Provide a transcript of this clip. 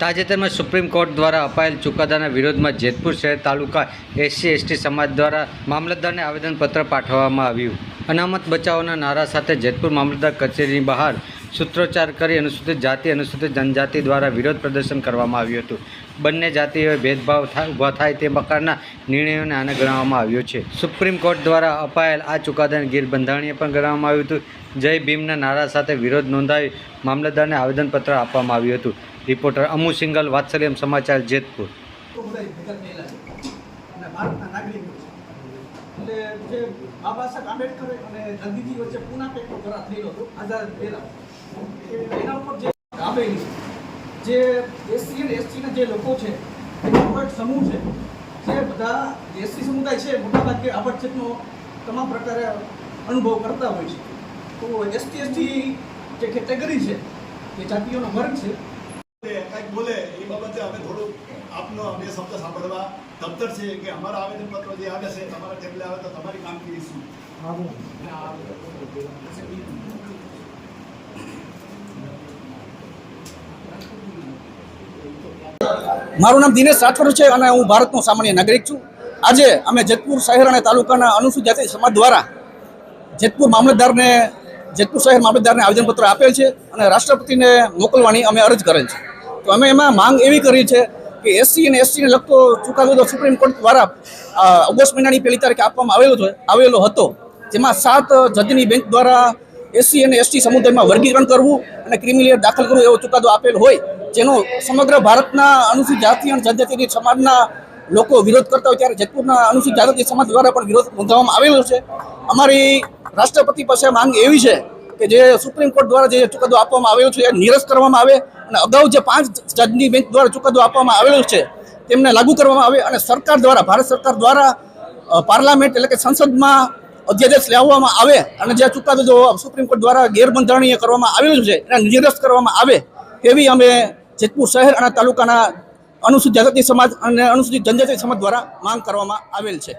તાજેતરમાં supreme court દ્વારા અપાયેલ ચુકાદાના વિરોધમાં જેતપુર શહેર તાલુકા એસસી એસટી સમાજ દ્વારા મામલતદારને આવેદનપત્ર પાઠવવામાં આવ્યું. અનામત બચાવોના નારા સાથે જેતપુર મામલતદાર કચેરીની બહાર સૂત્રોચ્ચાર કરી અનુસૂચિત જાતિ, અનુસૂચિત જનજાતિ દ્વારા વિરોધ પ્રદર્શન કરવામાં આવ્યું હતું. બંને જાતિઓએ ભેદભાવ ઊભા થાય તે પ્રકારના નિર્ણયોને આને ગણવામાં આવ્યો છે. સુપ્રીમ કોર્ટ દ્વારા અપાયેલ આ ચુકાદાને ગેરબંધારણીય પણ ગણવામાં આવ્યું હતું. જય ભીમના નારા સાથે વિરોધ નોંધાવી મામલતદારને આવેદનપત્ર આપવામાં આવ્યું હતું. રિપોર્ટર અમુ સિંગલ, વાત્સલ્યમ સમાચાર જેતપુર. એટલે જે બાબા સાહેબ આંબેડકર અને ગાંધીજી વચ્ચે પૂના પેટનો કરાર થયેલો હતો, આઝાદ પહેલા. એના ઉપર જે આવેલી જે એસસી અને એસટીના જે લોકો છે, એનો એક સમૂહ છે, જે બધા એસસી સમુદાય છે, મોટાભાગે આબડછેદનો તમામ પ્રકારે અનુભવ કરતા હોય છે. તો એસટી એસટી જે કેટેગરી છે, એ જાતિઓનો વર્ગ છે કંઈક બોલે એ બાબતે અમે થોડુંક આપનો બે શબ્દ સાંભળવા દફતર છે કે અમારા આવેદનપત્રો જે આવે છે તમારા ટેબલે આવે તો તમારી કામગીરી શું? મારું નામ દિનેશ રાઠોડ છે અને હું ભારતનો સામાન્ય નાગરિક છું. આજે અમે જેતપુર શહેર અને તાલુકાના અનુસૂચિત જાતિ સમાજ દ્વારા જેતપુર મામલતદારને જેતપુર શહેર મામલતદારને આવેદનપત્ર આપેલ છે અને રાષ્ટ્રપતિને મોકલવાની અમે અરજ કરેલ છે. તો અમે એમાં માંગ એવી કરી છે કે એસસી અને એસટીને લગતો ચુકાદો સુપ્રીમ કોર્ટ દ્વારા ઓગસ્ટ મહિનાની પહેલી તારીખે આપવામાં આવેલો આવેલો હતો. જેમાં સાત જજની બેન્ચ દ્વારા એસસી અને એસટી સમુદાયમાં વર્ગીકરણ કરવું અને ક્રિમિનલ દાખલ કરવું એવો ચુકાદો આપેલ હોય, જેનો સમગ્ર ભારતના અનુસૂચિત જાતિ અને જનજાતિ સમાજના લોકો વિરોધ કરતા હોય ત્યારે જેતપુરના અનુસૂચિત જાતિ સમાજ દ્વારા પણ વિરોધ નોંધવામાં આવેલો છે. અમારી રાષ્ટ્રપતિ પાસે માંગ એવી છે કે જે સુપ્રીમ કોર્ટ દ્વારા જે ચુકાદો આપવામાં આવ્યો છે, એ નિરસ્ત કરવામાં આવે અને અગાઉ જે પાંચ જજની બેન્ચ દ્વારા ચુકાદો આપવામાં આવેલો છે, તેમને લાગુ કરવામાં આવે અને સરકાર દ્વારા, ભારત સરકાર દ્વારા પાર્લામેન્ટ એટલે કે સંસદમાં અધ્યાદેશ લાવવામાં આવે અને જે ચુકાદો જો સુપ્રીમ કોર્ટ દ્વારા ગેરબંધારણીય કરવામાં આવેલું છે, એને નિરસ્ત કરવામાં આવે તેવી અમે જેતપુર શહેર અને તાલુકાના અનુસૂચિત જાતિ સમાજ અને અનુસૂચિત જનજાતિ સમાજ દ્વારા માંગ કરવામાં આવેલ છે.